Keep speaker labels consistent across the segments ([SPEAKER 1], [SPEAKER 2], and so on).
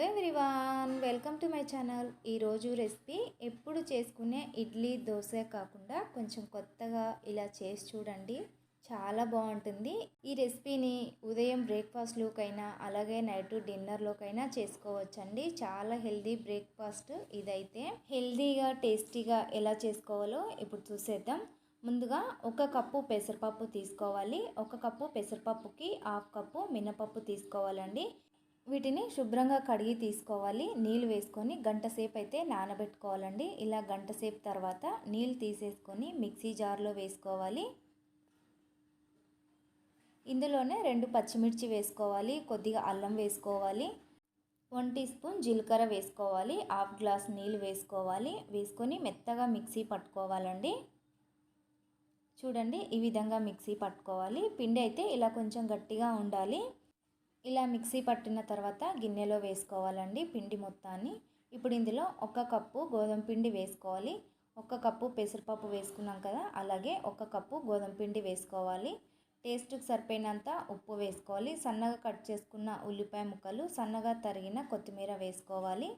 [SPEAKER 1] Hello everyone welcome to my channel. ఈరోజు recipe ఎప్పుడు చేసుకునే ఇడ్లీ దోశ కాకుండా కొంచెం కొత్తగా ఇలా చేసి చూడండి. చాలా బాగుంటుంది. ఈ రెసిపీని ఉదయం బ్రేక్ఫాస్ట్లోకైనా అలాగే నైట్ డిన్నర్లోకైనా చేసుకోవచ్చండి. చాలా హెల్దీ బ్రేక్ఫాస్ట్ ఇదైతే. హెల్దీగా టేస్టీగా ఎలా చేసుకోవాలో ఇప్పుడు చూసేద్దాం. ముందుగా ఒక కప్పు పెసరపప్పు తీసుకోవాలి. ఒక కప్పు పెసరపప్పుకి హాఫ్ కప్పు మినపప్పు తీసుకోవాలండి. వీటిని శుభ్రంగా కడిగి తీసుకోవాలి. నీళ్ళు వేసుకొని గంట సేపు అయితే నానబెట్టుకోవాలండి. ఇలా గంట సేపు తర్వాత నీళ్ళు తీసేసుకొని మిక్సీ జార్లో వేసుకోవాలి. ఇందులోనే రెండు పచ్చిమిర్చి వేసుకోవాలి. కొద్దిగా అల్లం వేసుకోవాలి. వన్ టీ స్పూన్ జీలకర్ర వేసుకోవాలి. హాఫ్ గ్లాస్ నీళ్ళు వేసుకోవాలి. వేసుకొని మెత్తగా మిక్సీ పట్టుకోవాలండి. చూడండి ఈ విధంగా మిక్సీ పట్టుకోవాలి. పిండి అయితే ఇలా కొంచెం గట్టిగా ఉండాలి. ఇలా మిక్సీ పట్టిన తర్వాత గిన్నెలో వేసుకోవాలండి పిండి మొత్తాన్ని. ఇప్పుడు ఇందులో ఒక కప్పు గోధుమ పిండి వేసుకోవాలి. ఒక కప్పు పెసరపప్పు వేసుకున్నాం కదా అలాగే ఒక కప్పు గోధుమ పిండి వేసుకోవాలి. టేస్ట్కి సరిపోయినంత ఉప్పు వేసుకోవాలి. సన్నగా కట్ చేసుకున్న ఉల్లిపాయ ముక్కలు సన్నగా తరిగిన కొత్తిమీర వేసుకోవాలి.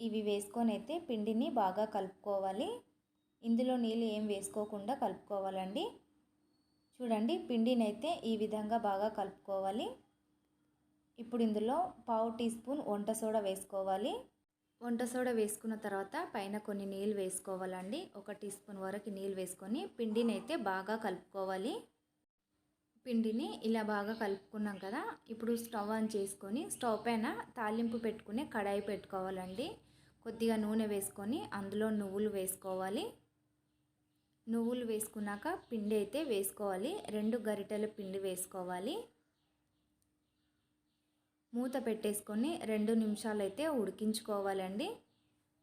[SPEAKER 1] ఇవి వేసుకొని అయితే పిండిని బాగా కలుపుకోవాలి. ఇందులో నీళ్ళు ఏం వేసుకోకుండా కలుపుకోవాలండి. చూడండి పిండినైతే ఈ విధంగా బాగా కలుపుకోవాలి. ఇప్పుడు ఇందులో పావు టీ స్పూన్ వంట సోడా వేసుకోవాలి. వంట సోడా వేసుకున్న తర్వాత పైన కొన్ని నీళ్ళు వేసుకోవాలండి. ఒక టీ స్పూన్ వరకు నీళ్ళు వేసుకొని పిండిని అయితే బాగా కలుపుకోవాలి. పిండిని ఇలా బాగా కలుపుకున్నాం కదా ఇప్పుడు స్టవ్ ఆన్ చేసుకొని స్టవ్ పైన తాలింపు పెట్టుకుని కడాయి పెట్టుకోవాలండి. కొద్దిగా నూనె వేసుకొని అందులో నువ్వులు వేసుకోవాలి. నువ్వులు వేసుకున్నాక పిండి అయితే వేసుకోవాలి. రెండు గరిటెల పిండి వేసుకోవాలి. మూత పెట్టేసుకొని రెండు నిమిషాలు అయితే ఉడికించుకోవాలండి.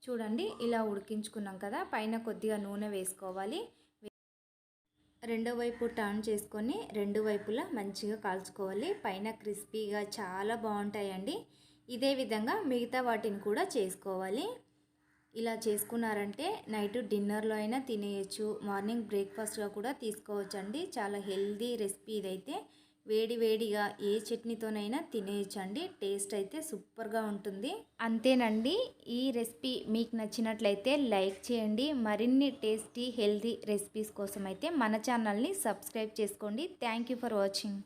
[SPEAKER 1] చూడండి ఇలా ఉడికించుకున్నాం కదా పైన కొద్దిగా నూనె వేసుకోవాలి. రెండో వైపు టర్న్ చేసుకొని రెండు వైపులా మంచిగా కాల్చుకోవాలి. పైన క్రిస్పీగా చాలా బాగుంటాయండి. ఇదే విధంగా మిగతా వాటిని కూడా చేసుకోవాలి. ఇలా చేసుకున్నారంటే నైట్ డిన్నర్లో అయినా తినేయచ్చు. మార్నింగ్ బ్రేక్ఫాస్ట్గా కూడా తీసుకోవచ్చు అండి చాలా హెల్దీ రెసిపీ ఇదైతే. వేడి వేడిగా ఏ చట్నీతోనైనా తినేయచ్చండి. టేస్ట్ అయితే సూపర్గా ఉంటుంది. అంతేనండి. ఈ రెసిపీ మీకు నచ్చినట్లయితే లైక్ చేయండి. మరిన్ని టేస్టీ హెల్దీ రెసిపీస్ కోసం అయితే మన ఛానల్ని సబ్స్క్రైబ్ చేసుకోండి. Thank you for watching.